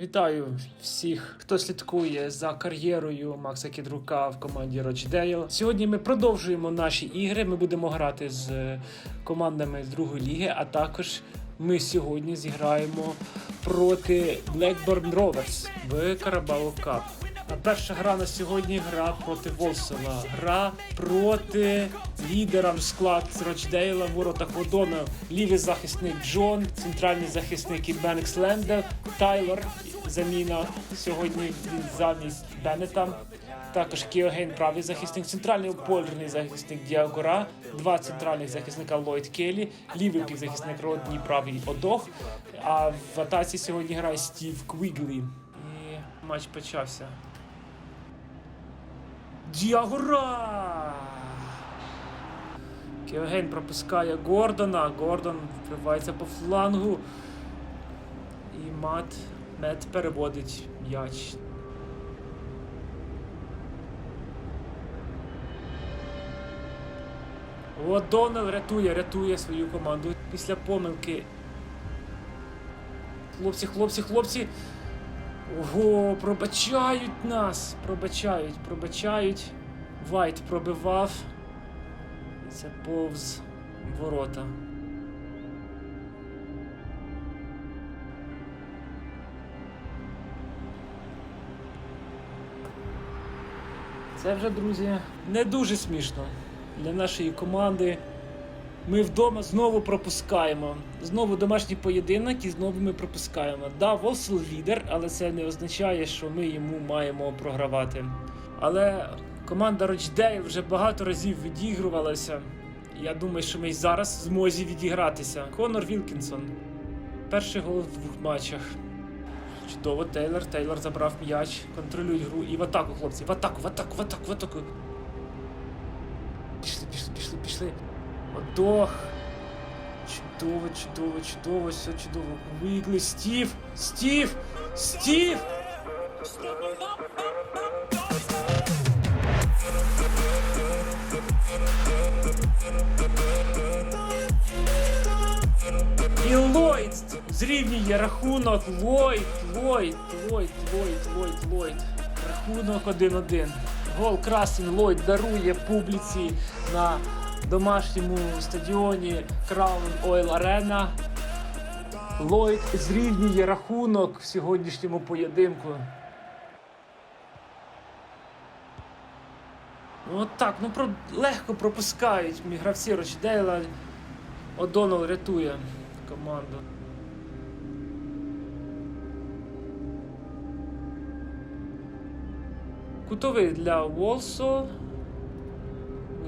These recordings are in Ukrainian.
Вітаю всіх, хто слідкує за кар'єрою Макса Кідрука в команді Рочдейл. Сьогодні ми продовжуємо наші ігри. Ми будемо грати з е, командами з другої ліги, а також ми сьогодні зіграємо проти Blackburn Rovers в Carabao Cup. Перша гра на сьогодні гра проти Волсона. Гра проти лідера склад Рочдейла в воротах Одона. Лівий захисник Джон, центральний захисник і Бенкс Лендер, Тайлор. Заміна сьогодні він замість Беннета. Також Кіоген, правий захисник, центральний опорний захисник Діагора, два центральних захисника Ллойд Келлі, лівий півзахисник Родній, правий Одох. А в атаці сьогодні грає Стів Квіглі. І матч почався. Діагора! Кіоген пропускає Гордона. Гордон вривається по флангу. І Мат Мет переводить м'яч. О'Доннелл рятує, рятує свою команду після помилки. Хлопці, хлопці, хлопці. Ого, пробачають нас. Пробачають, пробачають. Вайт пробивав. І це повз ворота. Це вже, друзі, не дуже смішно для нашої команди. Ми вдома знову пропускаємо. Знову домашній поєдинок і знову ми пропускаємо. Да, Волсел лідер, але це не означає, що ми йому маємо програвати. Але команда Рочдейл вже багато разів відігрувалася. Я думаю, що ми й зараз в змозі відігратися. Конор Вілкінсон. Перший гол в двох матчах. Чудово, Тейлор. Тейлор забрав м'яч, контролюють гру і в атаку, хлопці. В атаку, в атаку, в атаку, в атаку. Пішли, пішли, пішли, пішли. Одох. Чудово, чудово, чудово, все чудово. Вигли. Стів! Стів! Стів! І Ллойд зрівнює рахунок. Ллойд, Ллойд, Ллойд, Ллойд, Ллойд, Ллойд. Рахунок 1-1. Гол Красен Ллойд дарує публіці на домашньому стадіоні Crown Oil Arena. Ллойд зрівнює рахунок в сьогоднішньому поєдинку. Ну от так, ну про, легко пропускають гравці Рочдейла. О'Доннелл рятує команду. Кутовий для Волсо.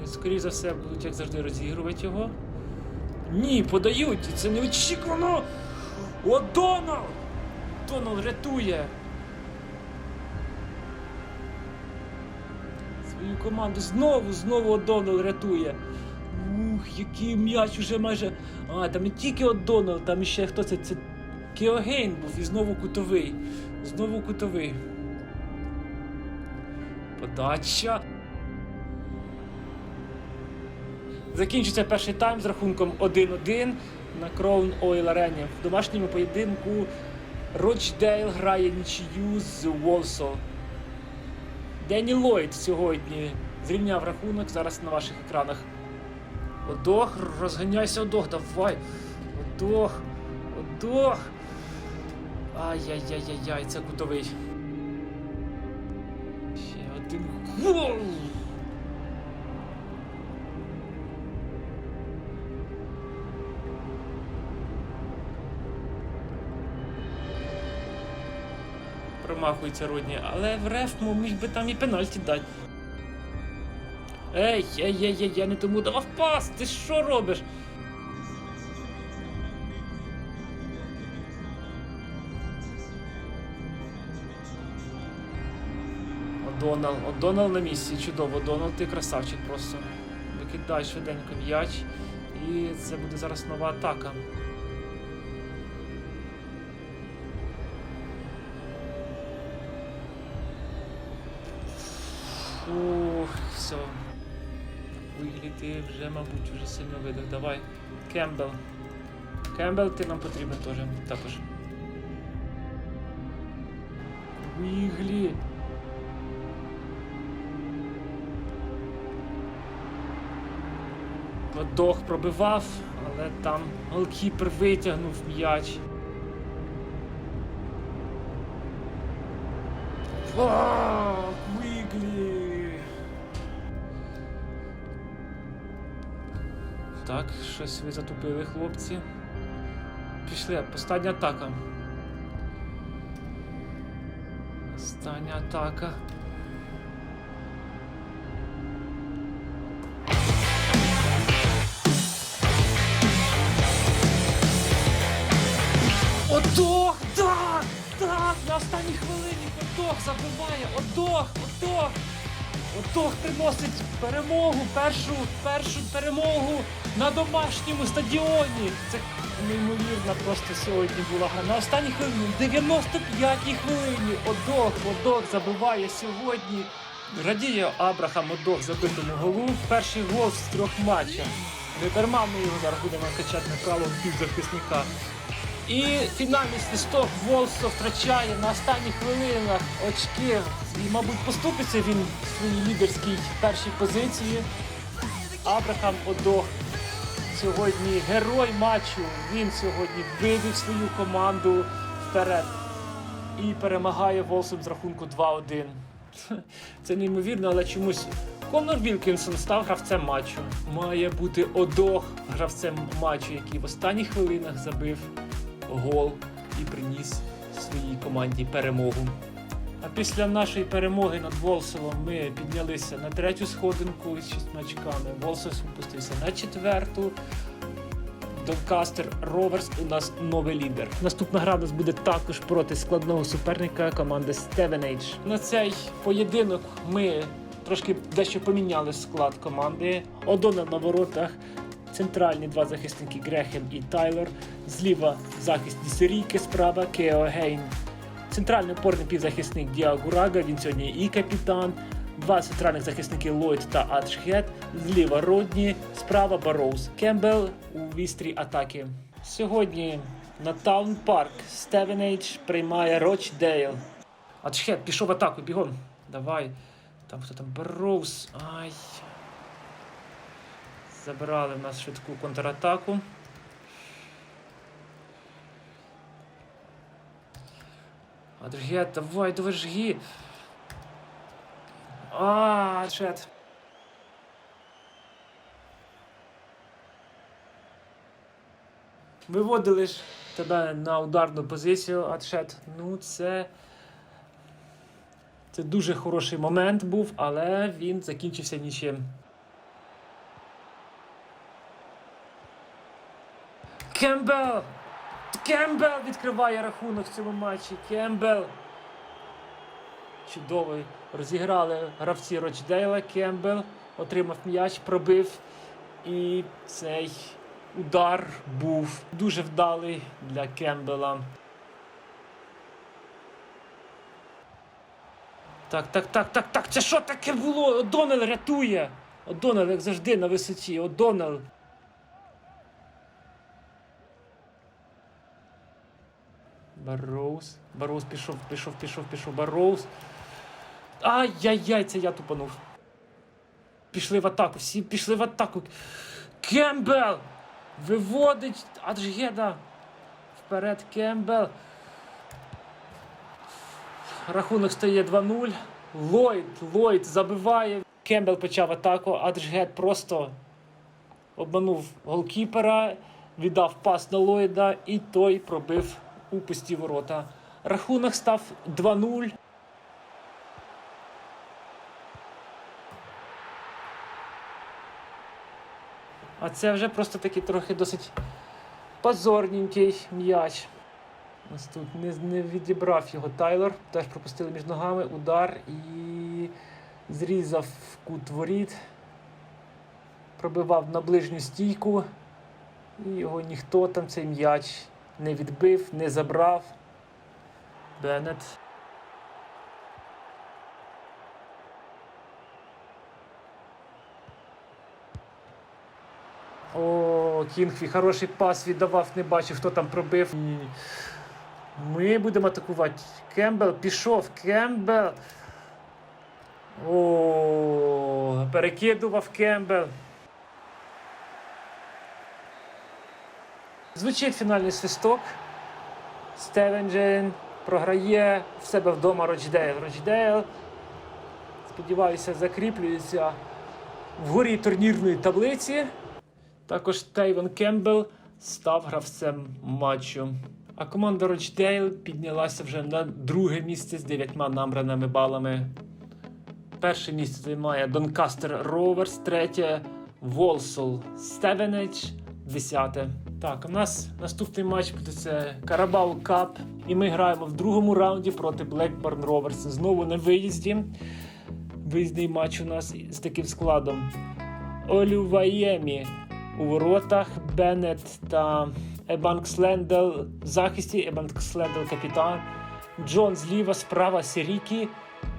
Скоріше за все, будуть, як завжди, розігрувати його. Ні, подають! Це неочікувано! О'Доннелл! Донал рятує! Свою команду знову, знову О'Доннелл рятує. Ух, який м'яч уже майже. А, там не тільки О'Доннелл, там ще хто це? Це Кіогейн був і знову кутовий. Знову кутовий. Подача. Закінчиться перший тайм з рахунком 1-1 на Crown Oil Arena. В домашньому поєдинку Рочдейл грає нічию з Волсо. Денні Ллойд сьогодні зрівняв рахунок зараз на ваших екранах. Одох, розганяйся, Одох, давай. Одох, Одох. Ай-яй-яй-яй-яй, це кутовий. Ще один гол. Промахується Родні, але в реф міг би там і пенальті дати. Ей, ей, ей, ей, я не тому давав пас! Ти що робиш? О'Доннелл, О'Доннелл на місці, чудово, О'Доннелл, ти красавчик просто. Викидай швиденько м'яч. І це буде зараз нова атака. Ух, все. Виглі ти вже, мабуть, вже сильно видих. Давай. Кембл. Кембл, ти нам потрібен теж також. Віглі. Подох пробивав, але там голкіпер витягнув м'яч. Фак, Так, щось ви затупили, хлопці. Пішли, остання атака. Остання атака. Одох! Так! Так! На останній хвилині Одох забиває! Одох! Одох! Одох приносить перемогу, першу, першу перемогу на домашньому стадіоні. Це неймовірна просто сьогодні була гра. На останній хвилині, 95-й хвилині. Одох, Одох забиває сьогодні. Радіє Абрахам Одох забитому голу. Перший гол з трьох матчів. Не дарма ми його зараз будемо качати на правого півзахисника. І фінальний свисток Волсо втрачає на останніх хвилинах очки. І, мабуть, поступиться він в своїй лідерській першій позиції. Абрахам Одох сьогодні герой матчу. Він сьогодні вивів свою команду вперед і перемагає Волсом з рахунку 2-1. Це неймовірно, але чомусь Конор Вілкінсон став гравцем матчу. Має бути Одох гравцем матчу, який в останніх хвилинах забив гол і приніс своїй команді перемогу. А після нашої перемоги над Волсовом ми піднялися на третю сходинку з шістьма очками. Волсов спустився на четверту. Донкастер Роверс у нас новий лідер. Наступна гра у нас буде також проти складного суперника команди Stevenage. На цей поєдинок ми трошки дещо поміняли склад команди. Одона на воротах. Центральні два захисники Грехем і Тайлер. Зліва захист Дісерійки, справа Кео Гейн. Центральний опорний півзахисник Діагурага, він сьогодні і капітан. Два центральних захисники Ллойд та Аджхед. Зліва Родні, справа Бароуз. Кембел у вістрі атаки. Сьогодні на Таун Парк Стевенейдж приймає Рочдейл. Аджхед пішов в атаку, бігом. Давай. Там хто там Бароуз. Ай. Забирали в нас швидку контратаку. Адрігет, давай, давай жги. А, шет. Виводили ж тебе на ударну позицію, Адшет. Ну, це. Це дуже хороший момент був, але він закінчився нічим. Кембел! Кембел відкриває рахунок в цьому матчі. Кембел. Чудовий. Розіграли гравці Рочдейла. Кембел отримав м'яч, пробив. І цей удар був дуже вдалий для Кембела. Так, так, так, так, так. Це що таке було? Одонел рятує. Одонел, як завжди, на висоті. Одонел. Бароуз. Бароуз пішов, пішов, пішов, пішов. Бароуз. Ай-яй-яй, це я тупанув. Пішли в атаку, всі пішли в атаку. Кембел! Виводить Аджгеда. Вперед Кембел. Рахунок стає 2-0. Ллойд, Ллойд забиває. Кембел почав атаку. Аджгед просто обманув голкіпера, віддав пас на Ллойда і той пробив у пусті ворота. Рахунок став 2-0. А це вже просто такий трохи досить позорненький м'яч. Ось тут не, не відібрав його Тайлер. Теж пропустили між ногами удар і зрізав кут воріт. Пробивав на ближню стійку. І його ніхто там цей м'яч не відбив, не забрав. Беннет. О, Кінгфі, хороший пас віддавав, не бачив, хто там пробив. Ми будемо атакувати. Кембл пішов. Кембл. О, перекидував Кембл. Звучить фінальний свисток. Стевенджен програє в себе вдома Рочдейл. Рочдейл, сподіваюся, закріплюється вгорі турнірної таблиці. Також Тейвон Кембл став гравцем матчу. А команда Рочдейл піднялася вже на друге місце з дев'ятьма набраними балами. Перше місце займає Донкастер Роверс, третє Волсол Стевенедж, десяте. Так, у нас наступний матч буде це Карабау Кап. І ми граємо в другому раунді проти Blackburn Rovers. Знову на виїзді. Виїзний матч у нас з таким складом. Олюваємі у воротах, Беннет та Ебанкс Лендел в захисті, Ебанкс Лендел капітан, Джон зліва, справа Сірікі,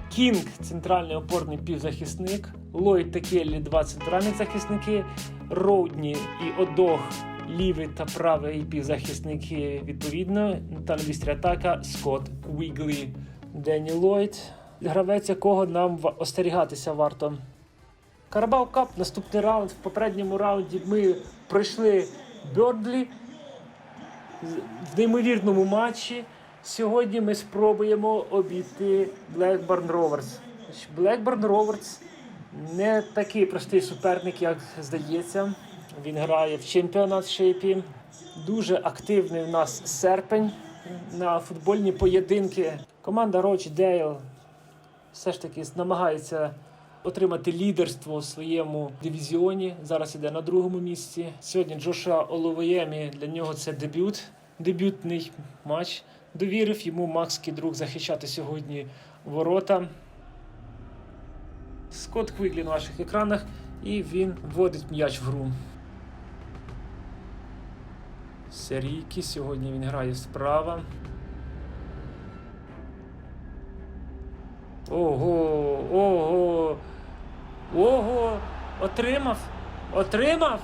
Кінг центральний опорний півзахисник, Ллойд та Келлі два центральні захисники, Роудні і Одох лівий та правий півзахисники відповідно, та на вістрі атака Скотт Віглі, Денні Ллойд, гравець якого нам остерігатися варто. Карабау Кап, наступний раунд. В попередньому раунді ми пройшли Бьордлі в неймовірному матчі. Сьогодні ми спробуємо обійти Blackburn Rovers. Blackburn Rovers не такий простий суперник, як здається. Він грає в чемпіонат-шейпі. Дуже активний у нас серпень на футбольні поєдинки. Команда Рочдейл все ж таки намагається отримати лідерство у своєму дивізіоні. Зараз іде на другому місці. Сьогодні Джоша Оловоємі для нього це дебют, дебютний матч. Довірив йому Макс Кідрук захищати сьогодні ворота. Скотт Квіглі на ваших екранах, і він вводить м'яч в гру. Серійки. Сьогодні він грає справа. Ого, ого, ого, отримав, отримав.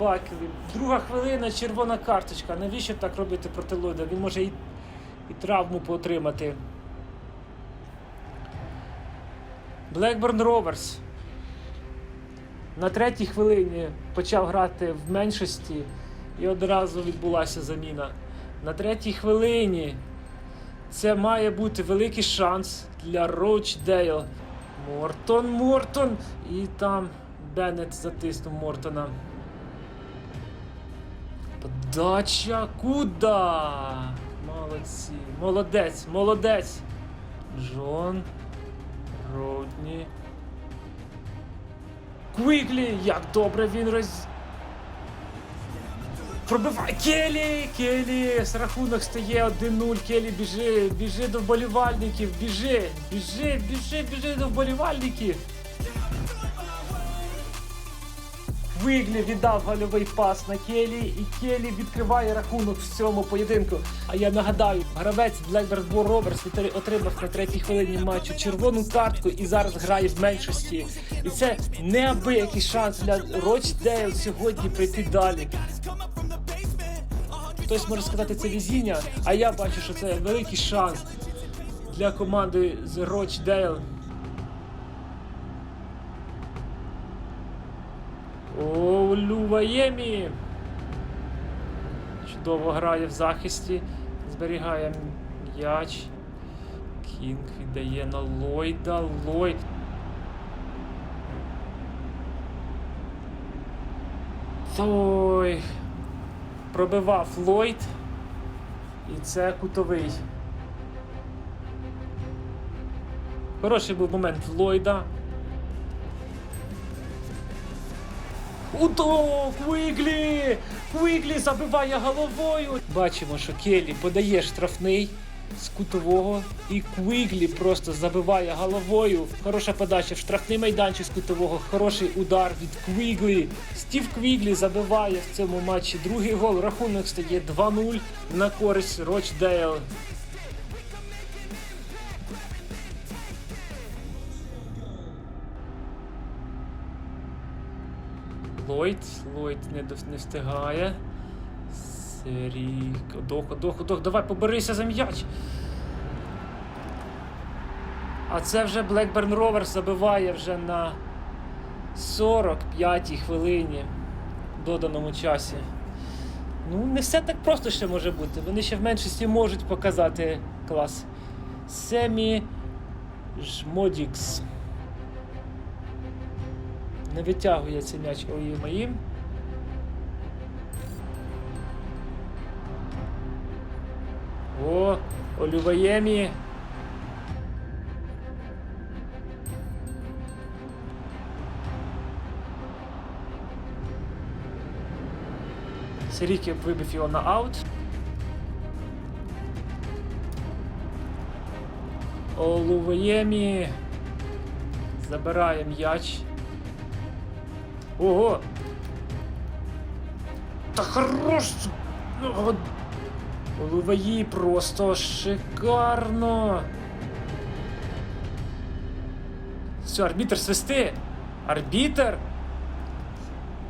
Баклі. Друга хвилина, червона карточка. Навіщо так робити проти Ллойда? Він може і, і травму поотримати. Blackburn Rovers на третій хвилині почав грати в меншості і одразу відбулася заміна. На третій хвилині це має бути великий шанс для Роучдейл. Мортон, Мортон! І там Беннет затиснув Мортона. Подача куда? Молодці. Молодець, молодець. Джон. Родні. Квіклі! Як добре він роз. Пробивай Келі! Келі! З рахунок стає 1-0. Келі біжи, біжи до вболівальників, біжи, біжи, біжи, біжи до вболівальників. Виглі віддав гольовий пас на Келі, і Келі відкриває рахунок в цьому поєдинку. А я нагадаю, гравець Blackburn Rovers вітер- отримав на третій хвилині матчу червону картку і зараз грає в меншості. І це неабиякий шанс для Рочдейл сьогодні прийти далі. Хтось може сказати це везіння, а я бачу, що це великий шанс для команди з Рочдейл. О, Люваємі! Чудово грає в захисті, зберігає м'яч. Кінг віддає на Ллойда. Ллойд. Ой. Пробивав Ллойд. І це кутовий. Хороший був момент Ллойда. Уто! Квіглі! Квіглі забиває головою. Бачимо, що Келі подає штрафний з кутового, і Квіглі просто забиває головою. Хороша подача в штрафний майданчик з кутового. Хороший удар від Квіглі. Стів Квіглі забиває в цьому матчі другий гол. Рахунок стає 2-0 на користь Рочдейл. Ллойд. Ллойд не, встигає. Сирік. Одох, одох, одох, давай поберися за м'яч. А це вже Blackburn Rovers забиває вже на 45-й хвилині в доданому часі. Ну, не все так просто ще може бути. Вони ще в меншості можуть показати клас. Семі Жмодікс. Не витягує цей м'яч ой моїм. О, Олюваємі. Сиріки вибив його на аут. Олувоємі забирає м'яч. Ого! Та хорош! Олуваї просто шикарно! Все, арбітр свисти! Арбітр!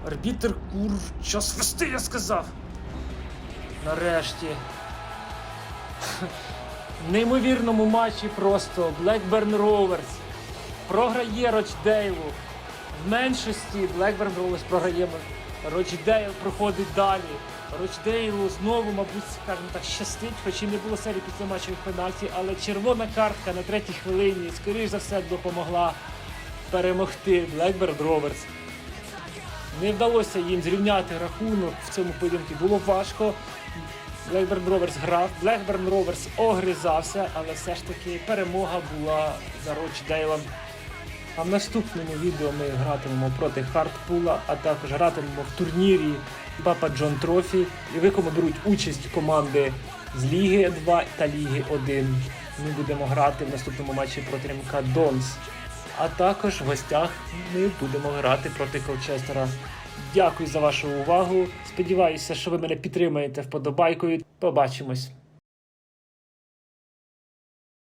Арбітр кур... Що свисти, я сказав! Нарешті. В неймовірному матчі просто Blackburn Rovers програє Рочдейлу. В меншості Blackburn Rovers програє. Рочдейл проходить далі. Рочдейлу знову, мабуть, скажімо так, щастить, хоч і не було серії після матчових пенальті, але червона картка на третій хвилині, скоріш за все, допомогла перемогти Blackburn Rovers. Не вдалося їм зрівняти рахунок в цьому поєдинку. Було важко. Blackburn Rovers грав, Blackburn Rovers огризався, але все ж таки перемога була за Рочдейлом. А в наступному відео ми гратимемо проти Хартпула, а також гратимемо в турнірі Папа Джон Трофі, в якому беруть участь команди з Ліги 2 та Ліги 1. Ми будемо грати в наступному матчі проти МК Донс. А також в гостях ми будемо грати проти Колчестера. Дякую за вашу увагу. Сподіваюся, що ви мене підтримаєте вподобайкою. Побачимось.